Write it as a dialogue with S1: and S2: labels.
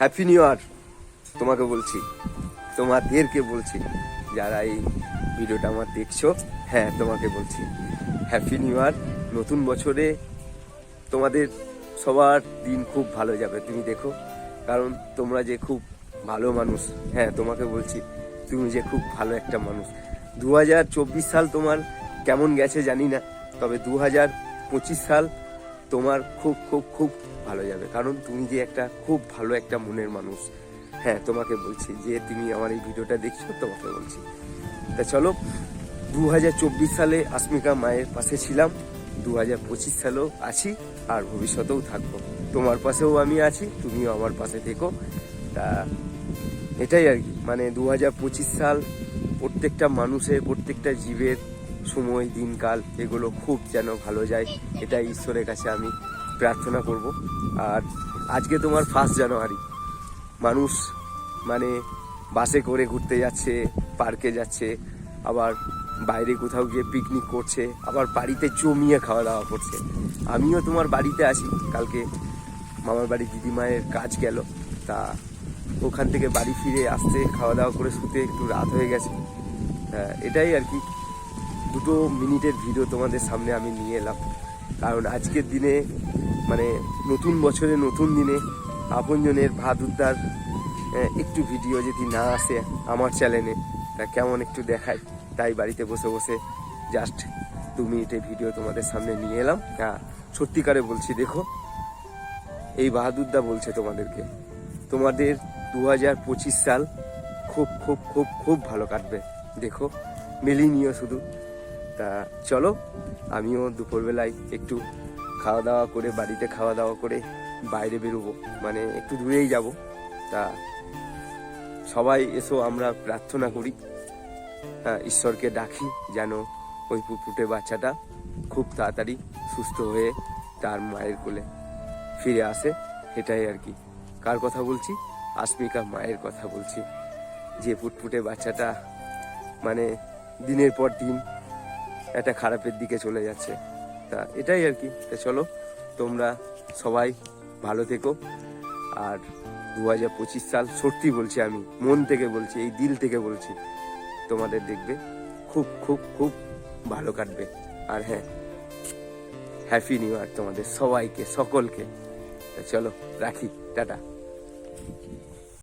S1: Happy new year তোমাকে বলছি, তোমাদেরকে বলছি, যারা এই ভিডিওটা আমার দেখছ হ্যাঁ তোমাকে বলছি। হ্যাপি নিউ ইয়ার নতুন বছরে তোমাদের সবার দিন খুব ভালো যাবে, তুমি দেখো। কারণ তোমরা যে খুব ভালো মানুষ হ্যাঁ তোমাকে বলছি, তুমি যে খুব ভালো একটা মানুষ। দু হাজার চব্বিশ সাল তোমার কেমন গেছে জানি না, তবে দু হাজার পঁচিশ সাল তোমার খুব খুব খুব ভালো যাবে। কারণ তুমি যে একটা খুব ভালো একটা মনের মানুষ হ্যাঁ তোমাকে বলছি যে তুমি আমার এই ভিডিওটা দেখছ, তোমাকে বলছি। তা চলো দু হাজার চব্বিশ সালে আসমিকা মায়ের পাশে ছিলাম দু হাজার পঁচিশ সালেও আছি, আর ভবিষ্যতেও থাকব। তোমার পাশেও আমি আছি, তুমিও আমার পাশে থেকো। তা এটাই আর কি। মানে দু হাজার পঁচিশ সাল প্রত্যেকটা মানুষের, প্রত্যেকটা জীবের সময়, দিনকাল, এগুলো খুব যেন ভালো যায়, এটাই ঈশ্বরের কাছে আমি প্রার্থনা করব। আর আজকে তোমার ফার্স্ট জানুয়ারি। মানুষ মানে বাসে করে ঘুরতে যাচ্ছে পার্কে যাচ্ছে, আবার বাইরে কোথাও গিয়ে পিকনিক করছে, আবার বাড়িতে জমিয়ে খাওয়া দাওয়া করছে। আমিও তোমার বাড়িতে আছি। কালকে মামার বাড়ি দিদিমায়ের কাজ গেল। তা ওখান থেকে বাড়ি ফিরে আসতে খাওয়া দাওয়া করে শুতে একটু রাত হয়ে গেছে। এটাই আর কি। দুটো মিনিটের ভিডিও তোমাদের সামনে আমি নিয়ে এলাম। কারণ আজকের দিনে মানে নতুন বছরে নতুন দিনে আপনজনের ভাত উদ্ধার একটু ভিডিও যদি না আসে আমার চ্যানেলে তা কেমন একটু দেখায়? তাই বাড়িতে বসে বসে জাস্ট দু মিনিটের ভিডিও তোমাদের সামনে নিয়ে এলাম। হ্যাঁ সত্যিকারে বলছি, দেখো, এই বাহাদুরদা বলছে তোমাদেরকে। তোমাদের দু হাজার পঁচিশ সাল খুব খুব খুব খুব ভালো কাটবে। দেখো মিলিয়ে নিও শুধু। তা চলো আমিও দুপুরবেলায় একটু খাওয়া দাওয়া করে বাড়িতে খাওয়া দাওয়া করে বাইরে বেরোবো। মানে একটু দূরেই যাব। তা সবাই এসো আমরা প্রার্থনা করি। হ্যাঁ, ঈশ্বরকে ডাকি যেন ওই পুটপুটে বাচ্চাটা খুব তাড়াতাড়ি সুস্থ হয়ে তার মায়ের কোলে ফিরে আসে। এটাই আর কি। কার কথা বলছি? আসমিকা মায়ের কথা বলছি। যে ফুটফুটে বাচ্চাটা মানে দিনের পর দিন একটা খারাপের দিকে চলে যাচ্ছে। তা এটাই আর কি। তা চলো, তোমরা সবাই ভালো থেকো। আর দু হাজার পঁচিশ সাল সত্যি বলছি আমি, মন থেকে বলছি, এই দিল থেকে বলছি, তোমাদের দেখবে খুব খুব খুব ভালো কাটবে। আর হ্যাঁ হ্যাপি নিউ ইয়ার তোমাদের সবাইকে, সকলকে। চলো, রাখি, টাটা।